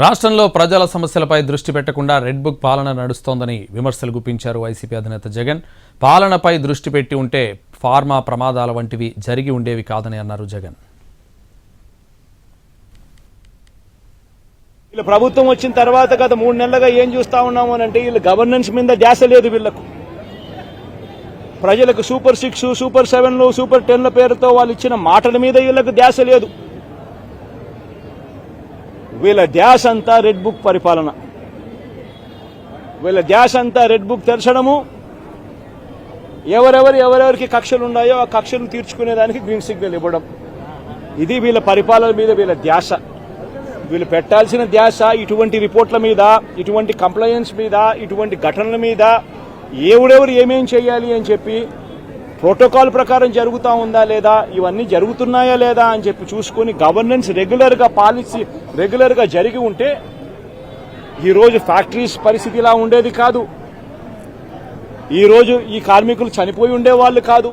రాష్ట్రంలో ప్రజల సమస్యలపై దృష్టి పెట్టకుండా రెడ్ బుక్ పాలన నడుస్తోందని విమర్శలు గుప్పించారు వైసీపీ అధినేత జగన్. పాలనపై దృష్టి పెట్టి ఉంటే ఫార్మా ప్రమాదాల వంటివి జరిగి ఉండేవి కాదని అన్నారు జగన్. వీళ్ళ ప్రభుత్వం వచ్చిన తర్వాత గత మూడు నెలలుగా ఏం చూస్తా ఉన్నాము అని అంటే వీళ్ళ గవర్నెన్స్ మీద ధ్యాస లేదు వీళ్ళకు ప్రజలకు సూపర్ సిక్స్ సూపర్ సెవెన్లు సూపర్ టెన్ల పేరుతో వాళ్ళు ఇచ్చిన మాటల మీద వీళ్ళకు ధ్యాస లేదు. వీళ్ళ ధ్యాస అంతా రెడ్ బుక్ పరిపాలన. వీళ్ళ ధ్యాస అంతా రెడ్ బుక్ తెరచడము. ఎవరెవరు ఎవరెవరికి కక్షలు ఉన్నాయో ఆ కక్షలు తీర్చుకునేదానికి గ్రీన్ సిగ్నల్ ఇవ్వడం. ఇది వీళ్ళ పరిపాలన మీద వీళ్ళ ధ్యాస. వీళ్ళు పెట్టాల్సిన ధ్యాస ఇటువంటి రిపోర్ట్ల మీద ఇటువంటి కంప్లైంట్స్ మీద ఇటువంటి ఘటనల మీద ఎవడెవరు ఏమేం చేయాలి అని చెప్పి ప్రోటోకాల్ ప్రకారం జరుగుతూ ఉందా లేదా ఇవన్నీ జరుగుతున్నాయా లేదా అని చెప్పి చూసుకొని గవర్నెన్స్ రెగ్యులర్గా పాలసీ రెగ్యులర్గా జరిగి ఉంటే ఈరోజు ఫ్యాక్టరీస్ పరిస్థితి ఇలా ఉండేది కాదు. ఈరోజు ఈ కార్మికులు చనిపోయి ఉండేవాళ్ళు కాదు.